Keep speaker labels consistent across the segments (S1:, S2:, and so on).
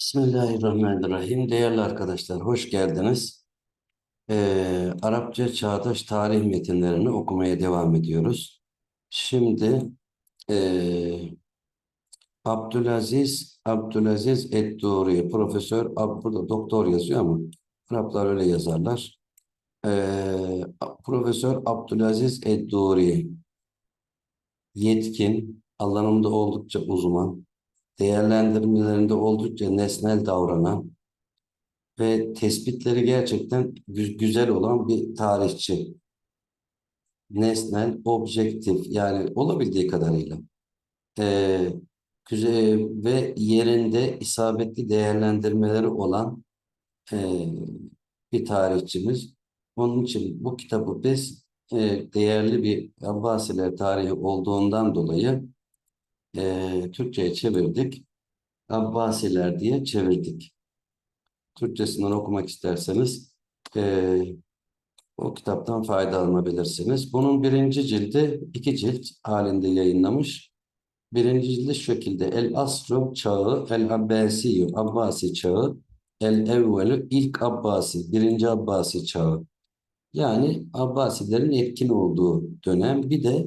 S1: Bismillahirrahmanirrahim. Değerli arkadaşlar, hoş geldiniz. Ee, Arapça çağdaş tarih metinlerini okumaya devam ediyoruz. Şimdi ee, Abdülaziz, Abdülaziz Edduri, Profesör, burada doktor yazıyor ama Araplar öyle yazarlar. Ee, Profesör Abdülaziz Edduri, yetkin, alanında oldukça uzman, değerlendirmelerinde oldukça nesnel davranan, ve tespitleri gerçekten gü- güzel olan bir tarihçi. Nesnel, objektif yani olabildiği kadarıyla. Ee, güzel ve yerinde isabetli değerlendirmeleri olan ee, bir tarihçimiz. Onun için bu kitabı biz ee, değerli bir Abbasiler tarihi olduğundan dolayı ee, Türkçe'ye çevirdik. Abbasiler diye çevirdik. Türkçesinden okumak isterseniz ee, o kitaptan faydalanabilirsiniz. Bunun birinci cildi iki cilt halinde yayınlamış. Birinci cildi şu şekilde El Asru çağı, El Abbasi, Abbasi çağı, El Evvelü ilk Abbasi, birinci Abbasi çağı. Yani Abbasilerin etkin olduğu dönem. Bir de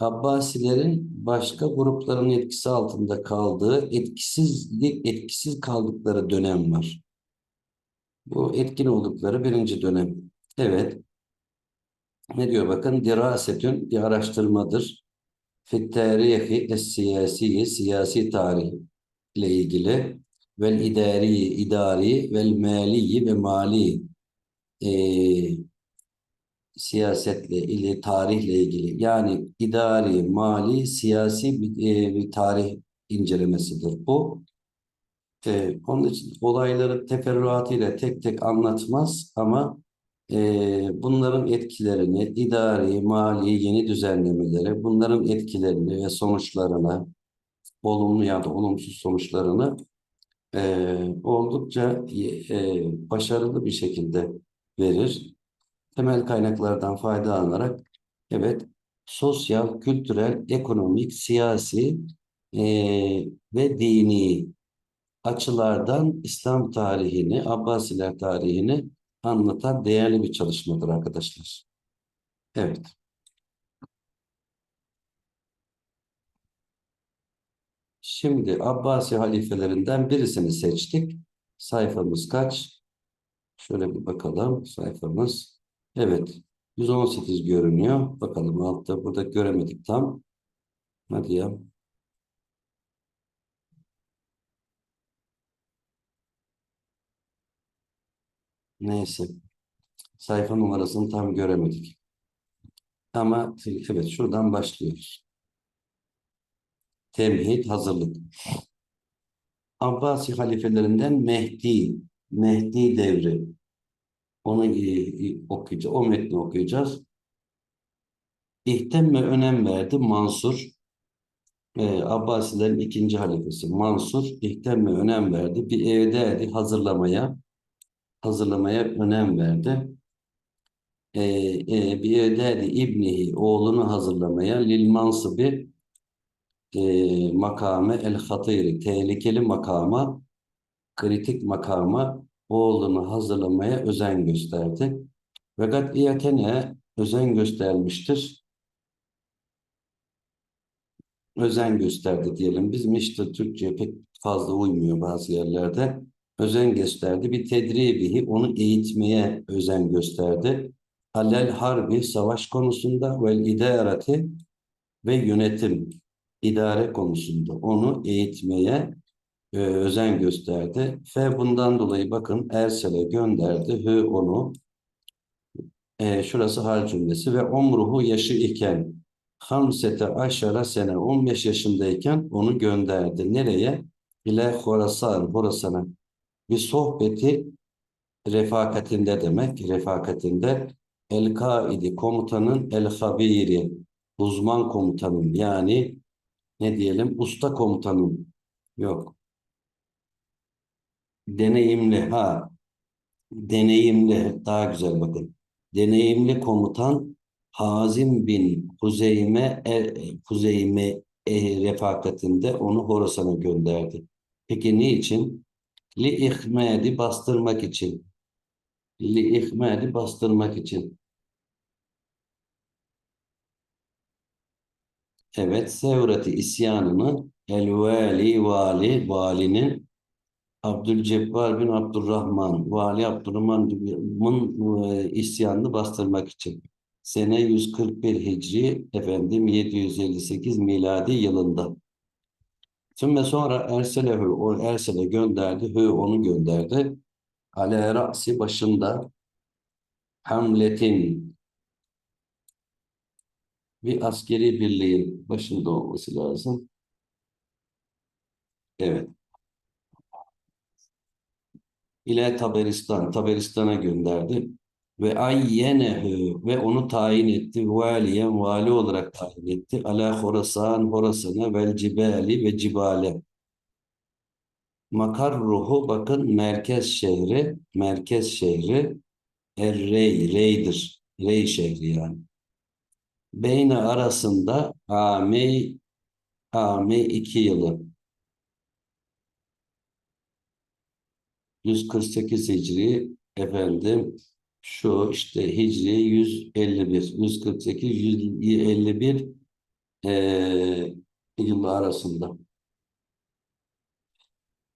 S1: Abbasilerin başka grupların etkisi altında kaldığı, etkisizlik, etkisiz kaldıkları dönem var. Bu etkin oldukları birinci dönem. Evet. Ne diyor bakın? Dirasetün bir araştırmadır. Fit tarihi es siyasi, siyasi tarih ile ilgili vel idari, idari vel mali ve mali e, siyasetle ilgili, tarihle ilgili. Yani idari, mali, siyasi bir, e, bir tarih incelemesidir bu. E, onun için olayları teferruatıyla tek tek anlatmaz ama e, bunların etkilerini, idari, mali yeni düzenlemeleri, bunların etkilerini ve sonuçlarını, olumlu ya da olumsuz sonuçlarını e, oldukça e, başarılı bir şekilde verir. Temel kaynaklardan faydalanarak, evet, sosyal, kültürel, ekonomik, siyasi e, ve dini açılardan İslam tarihini, Abbasiler tarihini anlatan değerli bir çalışmadır arkadaşlar. Evet. Şimdi Abbasi halifelerinden birisini seçtik. Sayfamız kaç? Şöyle bir bakalım sayfamız. Evet. 118 görünüyor. Bakalım altta burada göremedik tam. Hadi ya. Neyse. Sayfa numarasını tam göremedik. Ama evet şuradan başlıyoruz. Temhid, hazırlık. Abbasi halifelerinden Mehdi, Mehdi devri. Onu okuyacağız, o metni okuyacağız. İhtem ve önem verdi Mansur. E, Abbasilerin ikinci halifesi Mansur ihtem ve önem verdi. Bir evdeydi hazırlamaya, hazırlamaya önem verdi. E, e, bir evdeydi İbnihi, oğlunu hazırlamaya lil mansıbi e, makame el hatiri, tehlikeli makama, kritik makama oğlunu hazırlamaya özen gösterdi. Ve gatiyetene özen göstermiştir. Özen gösterdi diyelim. Bizim işte Türkçe'ye pek fazla uymuyor bazı yerlerde. Özen gösterdi. Bir tedribihi onu eğitmeye özen gösterdi. Halel harbi savaş konusunda vel idareti ve yönetim idare konusunda onu eğitmeye e, özen gösterdi. Fe bundan dolayı bakın Ersel'e gönderdi. Hü onu e, şurası hal cümlesi ve omruhu yaşı iken hamsete aşara sene 15 yaşındayken onu gönderdi. Nereye? İle Horasan, Horasan'a. Bir sohbeti refakatinde demek. Refakatinde el-kaidi komutanın el-habiri uzman komutanın yani ne diyelim usta komutanın yok deneyimli ha deneyimli daha güzel bakın deneyimli komutan Hazim bin Huzeyme e, Huzeyme e, refakatinde onu Horasan'a gönderdi. Peki niçin? Li ihmedi bastırmak için. Li ihmedi bastırmak için. Evet, sevreti isyanını el vali valinin Abdülcebbar bin Abdurrahman, Vali Abdurrahman'ın e, isyanını bastırmak için. Sene 141 Hicri, efendim 758 miladi yılında. Sümme sonra Erselehu, o Ersele gönderdi, Hü onu gönderdi. Ale Ra'si başında Hamlet'in bir askeri birliğin başında olması lazım. Evet. İle Taberistan, Taberistan'a gönderdi. Ve ayyenehu ve onu tayin etti. Valiyen vali olarak tayin etti. Ala Horasan, Horasan'a vel cibali ve cibale. Makarruhu bakın merkez şehri, merkez şehri Er-Rey, Rey'dir. Rey şehri yani. Beyne arasında Amey, Amey iki yılı. 148 Hicri efendim şu işte Hicri 151 148 151 e, yılı arasında.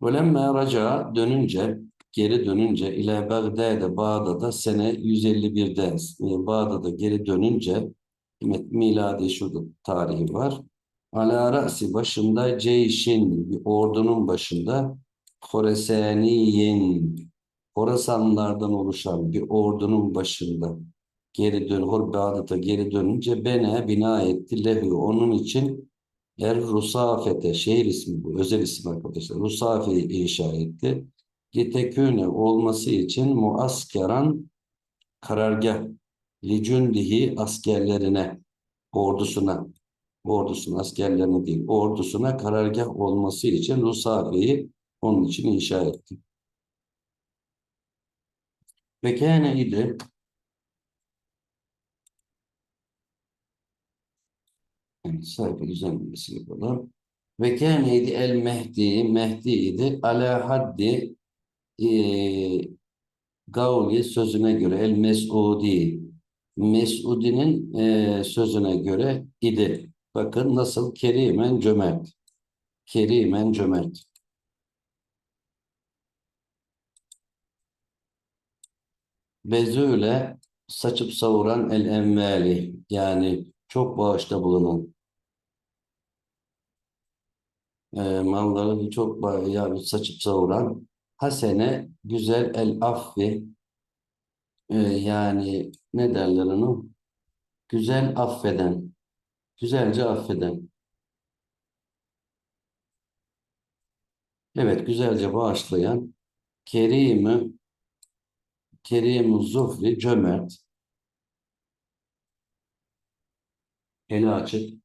S1: Velemme raca dönünce geri dönünce ile Bagdad'da Bağdat'a sene 151'de e, Bağdat'a geri dönünce miladi şurada tarihi var. Ala ra'si başında ceyşin bir ordunun başında Horesaniyin Horasanlardan oluşan bir ordunun başında geri dön Bağdat'a geri dönünce bene bina etti lehu onun için Er Rusafete şehir ismi bu özel isim arkadaşlar Rusafe'yi inşa etti. Yeteküne olması için muaskeran karargah licundihi askerlerine ordusuna ordusuna askerlerine değil ordusuna karargah olması için Rusafe'yi onun için inşa etti. Ve kâne idi yani sayfa düzenlemesi yapalım. Ve kâneydi el mehdi, mehdi idi ala haddi e, Gavli sözüne göre el mesudi Mesudinin e, sözüne göre idi. Bakın nasıl kerimen cömert. Kerimen cömert. Bezüyle saçıp savuran el envali yani çok bağışta bulunan. E, mallarını çok yani saçıp savuran hasene güzel el affi. E, yani ne derler onu? Güzel affeden güzelce affeden. Evet güzelce bağışlayan kerimi kerim Zuhri cömert eli açık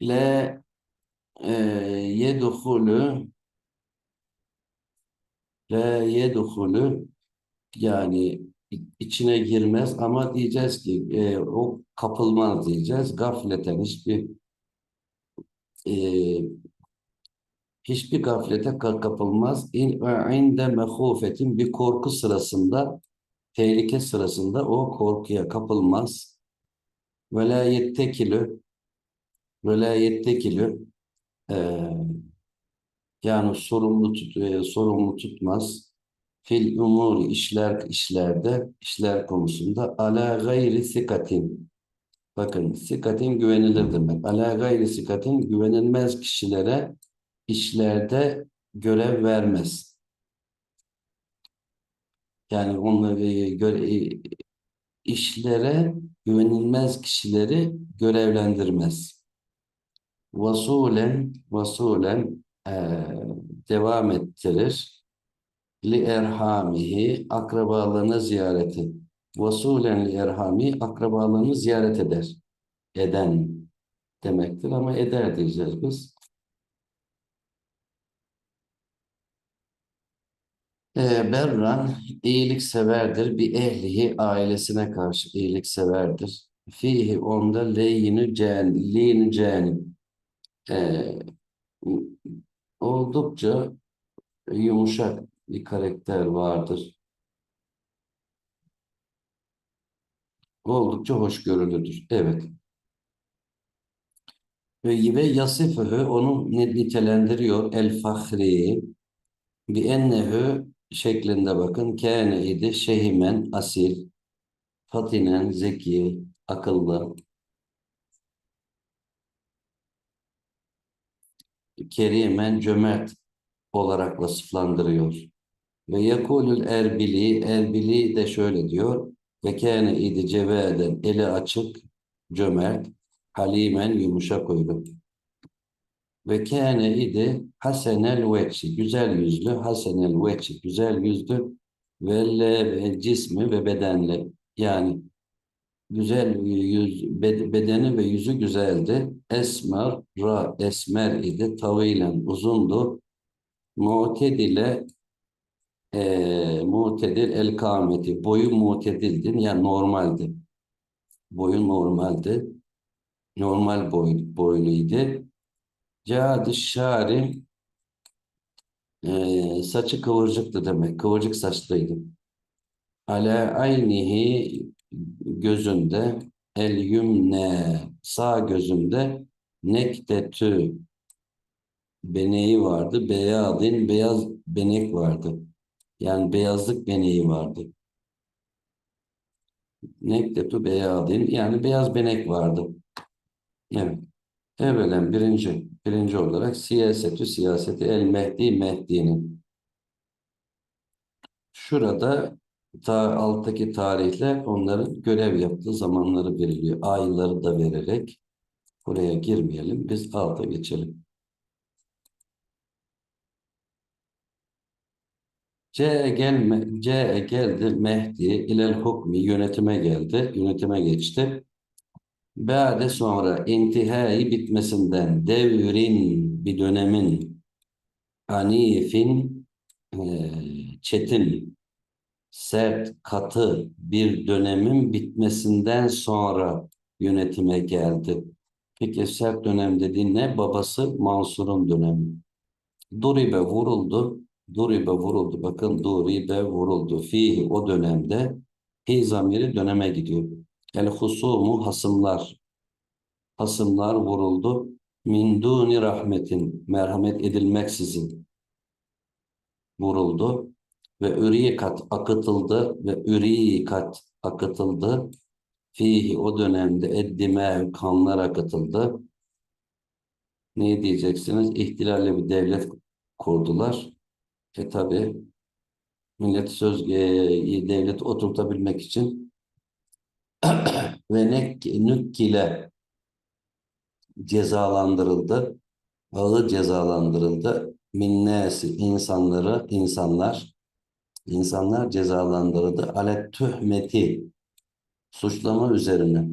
S1: le e, yedhulü le yedhulü yani içine girmez ama diyeceğiz ki e, o kapılmaz diyeceğiz. Gafleten hiçbir e, hiçbir gaflete kapılmaz. İn inde mehufetin bir korku sırasında tehlike sırasında o korkuya kapılmaz. Velayettekilü velayettekilü e, yani sorumlu tut, e, sorumlu tutmaz. Fil umuri işler işlerde işler konusunda ala gayri sikatin bakın sikatin güvenilir demek. Ala gayri sikatin güvenilmez kişilere işlerde görev vermez. Yani onları e, göre, e, işlere güvenilmez kişileri görevlendirmez. Vasulen, vasulen e, devam ettirir. Li erhamihi akrabalarını ziyareti. Vasulen li erhami akrabalarını ziyaret eder. Eden demektir ama eder diyeceğiz biz. E, berran iyilik severdir. Bir ehlihi ailesine karşı iyilik severdir. Fihi onda leyini cen, leyini cenim. E, oldukça yumuşak bir karakter vardır. Oldukça hoşgörülüdür. Evet. Ve, yasifühü onu nitelendiriyor. El fahri bi ennehu şeklinde bakın. Kâne idi şehimen asil, fatinen zeki, akıllı, kerimen cömert olarak vasıflandırıyor. Ve yekulül erbili, erbili de şöyle diyor. Ve kâne idi ceveden, eli açık, cömert, halimen yumuşak huylu. Ve kâne idi hasenel veçi, güzel yüzlü, hasenel veçi, güzel yüzlü, ve cismi ve bedenli. Yani güzel yüz, bed- bedeni ve yüzü güzeldi. Esmer, ra, esmer idi, tavilen, uzundu. Mu'tedile, e, mu'tedil el kâmeti, boyu mu'tedildi, yani normaldi. Boyu normaldi. Normal boy, boyluydu. Cad-ı şari e, saçı kıvırcıktı demek. Kıvırcık saçlıydı. Ala aynihi gözünde el yümne sağ gözünde nektetü beneği vardı. Beyadin beyaz benek vardı. Yani beyazlık beneği vardı. Nektetü beyadin yani beyaz benek vardı. Evet. Evvelen birinci, birinci olarak siyasetü siyaseti el Mehdi Mehdi'nin. Şurada ta alttaki tarihler onların görev yaptığı zamanları veriliyor. Ayları da vererek buraya girmeyelim. Biz alta geçelim. C gelme, C geldi Mehdi ilel hukmi yönetime geldi. Yönetime geçti. Ba'de sonra intihai bitmesinden devrin bir dönemin anifin e, çetin sert katı bir dönemin bitmesinden sonra yönetime geldi. Peki sert dönem dediğin ne? Babası Mansur'un dönemi. Duribe vuruldu. Duribe vuruldu. Bakın Duribe vuruldu. Fihi o dönemde fi zamiri döneme gidiyor. El husumu hasımlar. Hasımlar vuruldu. Min duni rahmetin. Merhamet edilmeksizin vuruldu. Ve ürikat akıtıldı. Ve ürikat akıtıldı. Fihi o dönemde eddime kanlar akıtıldı. Ne diyeceksiniz? İhtilalle bir devlet kurdular. E tabi millet söz e, devlet oturtabilmek için ve nükkile cezalandırıldı. Ağır cezalandırıldı. Minnesi insanları, insanlar insanlar cezalandırıldı. Alet tühmeti suçlama üzerine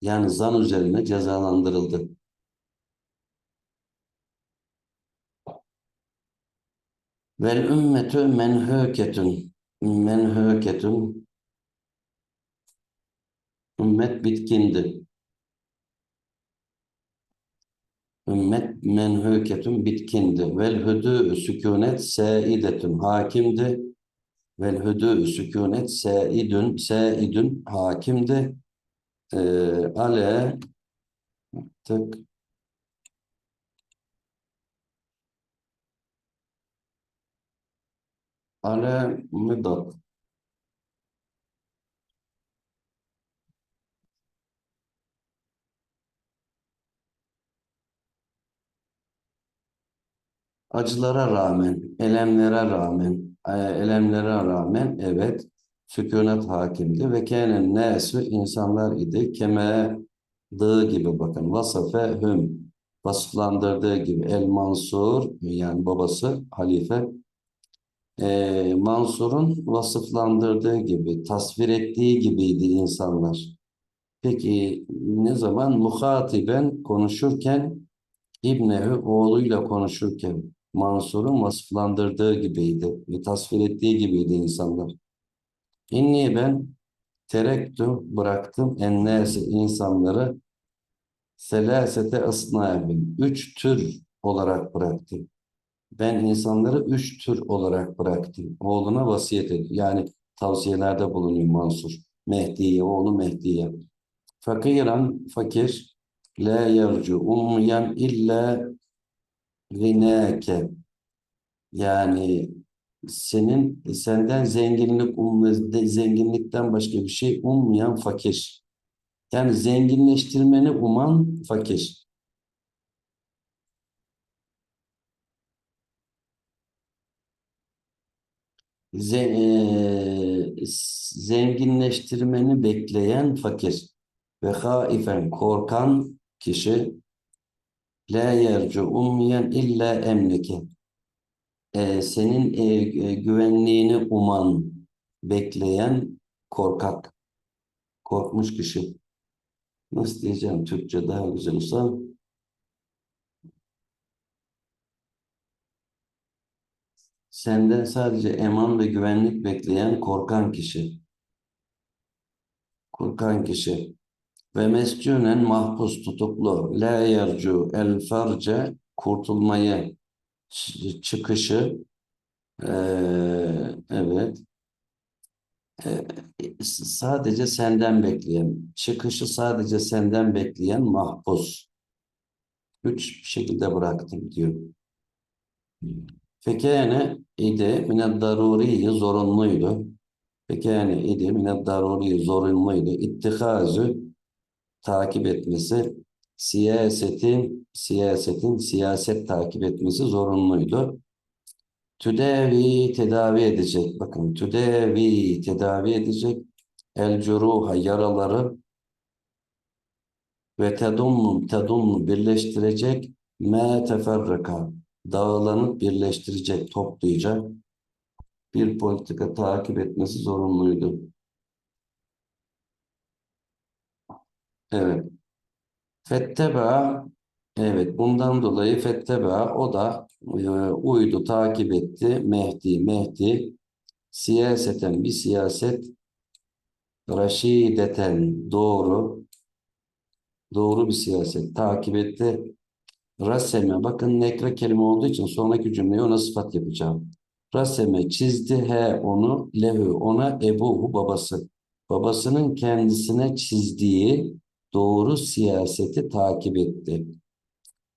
S1: yani zan üzerine cezalandırıldı. Vel ümmetü menhûketun menhûketun ümmet bitkindi. Ümmet menhûketun bitkindi. Vel hüdû sükunet saidetun hakimdi. Vel hüdû sükunet saidun saidun hakimdi. Ee, ale tık ale müdat acılara rağmen, elemlere rağmen, e, elemlere rağmen evet sükunet hakimdi ve kânen nâsü insanlar idi. Keme dığı gibi bakın vasafe hüm vasıflandırdığı gibi. El Mansur yani babası halife e, Mansur'un vasıflandırdığı gibi tasvir ettiği gibiydi insanlar. Peki ne zaman? Muhatiben konuşurken İbnehu oğluyla konuşurken Mansur'un vasıflandırdığı gibiydi ve tasvir ettiği gibiydi insanlar. İnni ben terektü bıraktım ennâsi insanları selâsete ısnâbin. Üç tür olarak bıraktım. Ben insanları üç tür olarak bıraktım. Oğluna vasiyet ediyor. Yani tavsiyelerde bulunuyor Mansur. Mehdi'ye, oğlu Mehdi'ye. Fakiran, fakir, la yercu ummiyen illa ginâke. Yani senin senden zenginlik um- zenginlikten başka bir şey ummayan fakir. Yani zenginleştirmeni uman fakir. Eee, zenginleştirmeni bekleyen fakir ve haifen korkan kişi la yercu ummiyen illa emlike. Eee, senin eee, e, güvenliğini uman, bekleyen korkak, korkmuş kişi. Nasıl diyeceğim Türkçe daha güzel olsa? Senden sadece eman ve güvenlik bekleyen korkan kişi. Korkan kişi. Ve mescunen mahpus tutuklu. La yercu el farce kurtulmayı, çıkışı. eee, evet. Eee, sadece senden bekleyen, çıkışı sadece senden bekleyen mahpus. Üç şekilde bıraktım diyor. Fekâne idi mined daruriyi zorunluydu. Fekâne idi mined daruriyi zorunluydu. İttikazı takip etmesi, siyasetin, siyasetin siyaset takip etmesi zorunluydu. Tüdevi tedavi edecek. Bakın tüdevi tedavi edecek. El curuha yaraları ve tedummu tedummu birleştirecek. Me teferraka dağılanıp birleştirecek, toplayacak bir politika takip etmesi zorunluydu. Evet. Fetteba evet bundan dolayı fetteba o da e, uydu, takip etti. Mehdi, Mehdi siyaseten bir siyaset raşideten doğru doğru bir siyaset takip etti. Raseme bakın nekre kelime olduğu için sonraki cümleyi ona sıfat yapacağım. Raseme çizdi he onu lehu ona ebuhu babası. Babasının kendisine çizdiği doğru siyaseti takip etti.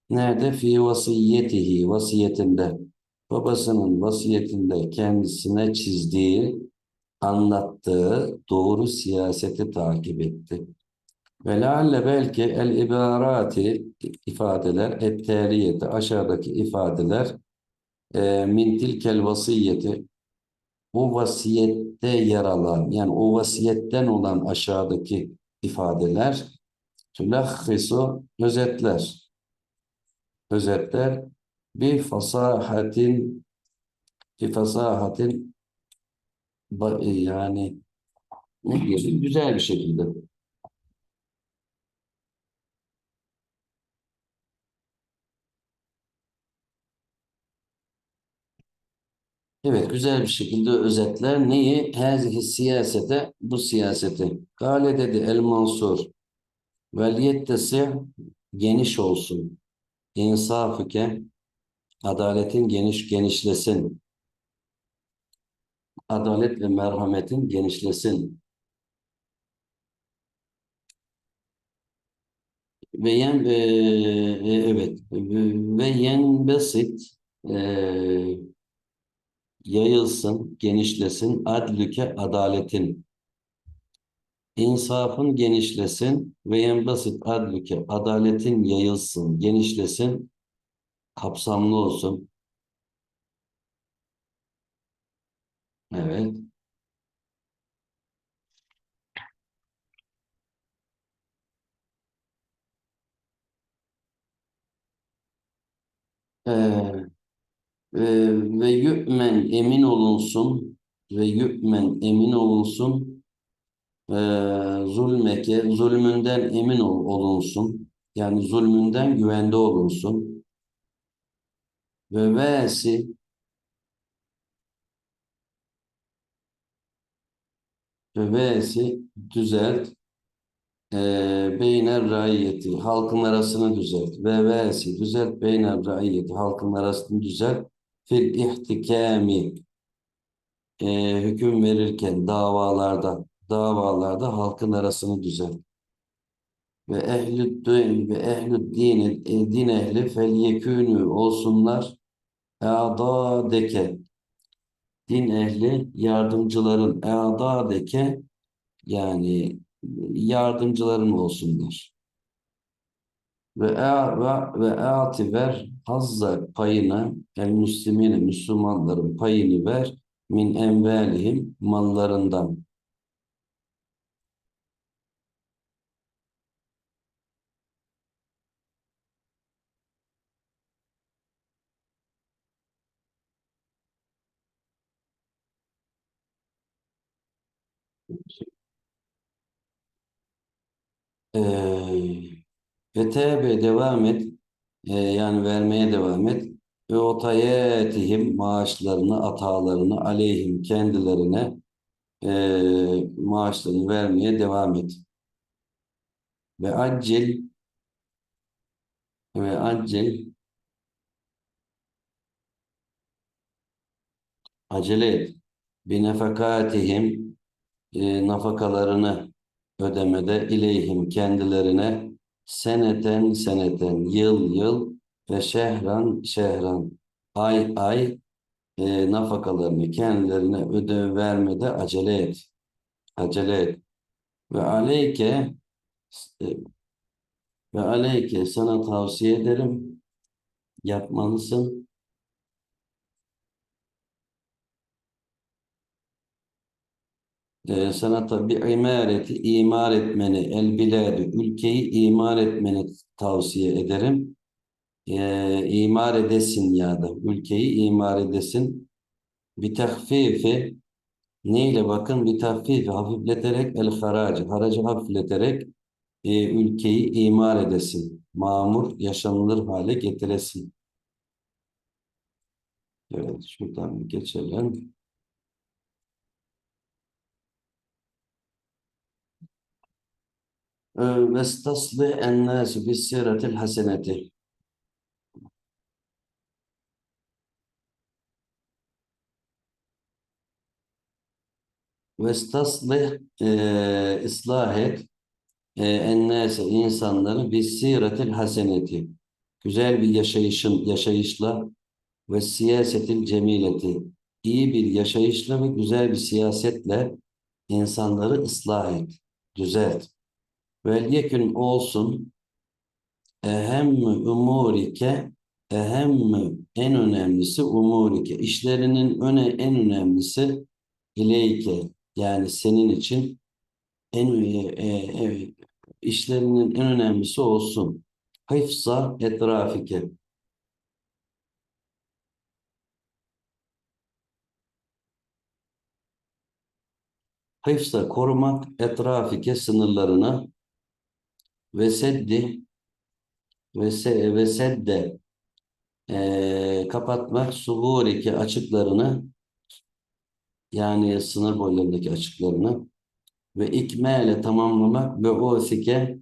S1: Nerede? Fi vasiyetihi vasiyetinde. Babasının vasiyetinde kendisine çizdiği, anlattığı doğru siyaseti takip etti. Ve lealle belki el ibarati ifadeler, etteriyeti aşağıdaki ifadeler e, min vasiyeti o vasiyette yer alan yani o vasiyetten olan aşağıdaki ifadeler tülahhisu özetler özetler bir fasahatin bir fasahatin ba- yani ne diyorsun güzel bir şekilde Evet, güzel bir şekilde özetler. Neyi? Hazihi siyasete, bu siyaseti. Kale dedi El Mansur. Vel yettesi geniş olsun. İnsafıke, adaletin geniş genişlesin. Adalet ve merhametin genişlesin. Ve yen, e, e, evet, ve yen besit, e, yayılsın, genişlesin. Adlüke, adaletin. İnsafın genişlesin ve yenbasit adlüke adaletin yayılsın, genişlesin, kapsamlı olsun. Evet. Ee, e, ve yü'men emin olunsun ve yü'men emin olunsun ee, zulmeke zulmünden emin ol, olunsun. Yani zulmünden güvende olunsun. Ve vesi ve vesi düzelt e, beyner raiyeti, halkın arasını düzelt. Ve vesi, düzelt beyner raiyeti, halkın arasını düzelt. fil ihtikami e, hüküm verirken davalarda davalarda halkın arasını düzelt. Ve ehlü din ve ehlü din, e, din ehli fel yekûnü olsunlar e'adâdeke din ehli yardımcıların e'adâdeke yani yardımcıların olsunlar. Ve e ve ve ati ver hazza payını el müslimine Müslümanların payını ver min envelihim mallarından. Ee, ve tebe devam et. Ee, yani vermeye devam et. Ve otayetihim maaşlarını, atalarını aleyhim kendilerine ee, maaşlarını vermeye devam et. Ve accil ve accil acele et. Binefekatihim e, nafakalarını ödemede ileyhim kendilerine seneten seneten yıl yıl ve şehran şehran ay ay e, nafakalarını kendilerine ödev vermede acele et. Acele et. Ve aleyke e, ve aleyke sana tavsiye ederim yapmalısın. E, sana tabi imareti imar etmeni, el biladi, ülkeyi imar etmeni tavsiye ederim. E, imar edesin ya da ülkeyi imar edesin. Bir tahfifi neyle bakın bir tahfifi hafifleterek el haracı, haracı hafifleterek e, ülkeyi imar edesin. Mamur, yaşanılır hale getiresin. Evet, şuradan geçelim. Vestasli ennâsü bis-siratil haseneti. Vestasli e, ıslah et e, insanları bis-siratil haseneti. Güzel bir yaşayışın yaşayışla ve siyasetil cemileti. iyi bir yaşayışla ve güzel bir siyasetle insanları ıslah et, düzelt. Vel yekün olsun ehemmü umurike ehemmü en önemlisi umurike. İşlerinin öne en önemlisi ileyke. Yani senin için en e, e, işlerinin en önemlisi olsun. Hıfza etrafike. Hıfza korumak etrafike sınırlarını ve seddi ve, se, ve sedde e, kapatmak suguriki açıklarını yani sınır boylarındaki açıklarını ve ikmale tamamlamak ve o sike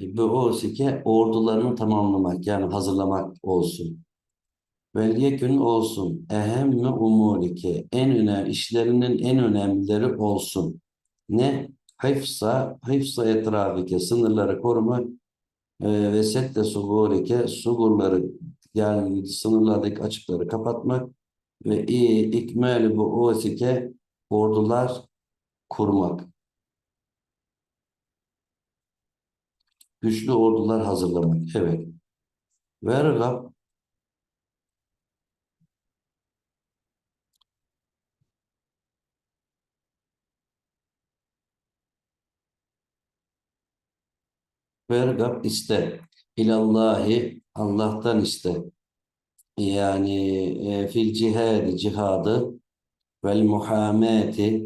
S1: ve o sike ordularını tamamlamak yani hazırlamak olsun. Vel yekün olsun. Ehemme umurike. En önemli işlerinin en önemlileri olsun. Ne? Hıfsa, hıfsa etrafike. Sınırları korumak e, ve sette sugurike. Sugurları yani sınırlardaki açıkları kapatmak ve ikmali bu osike ordular kurmak. Güçlü ordular hazırlamak. Evet. Vergab Vergab iste. İlallahi Allah'tan iste. Yani e, fil cihadi cihadı vel muhameti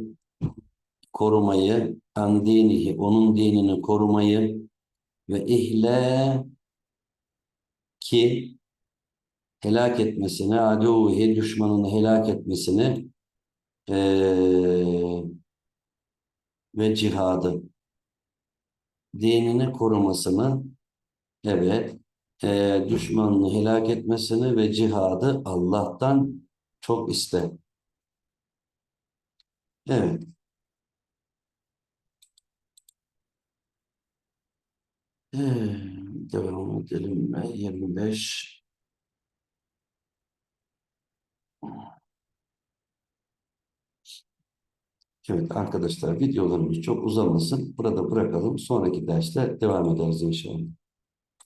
S1: korumayı an dinihi onun dinini korumayı ve ihle ki helak etmesini aduhi düşmanını helak etmesini e, ve cihadı dinini korumasını evet e, düşmanını helak etmesini ve cihadı Allah'tan çok iste. Evet. Ee, devam edelim mi? 25. Evet arkadaşlar videolarımız çok uzamasın. Burada bırakalım. Sonraki derste devam ederiz inşallah.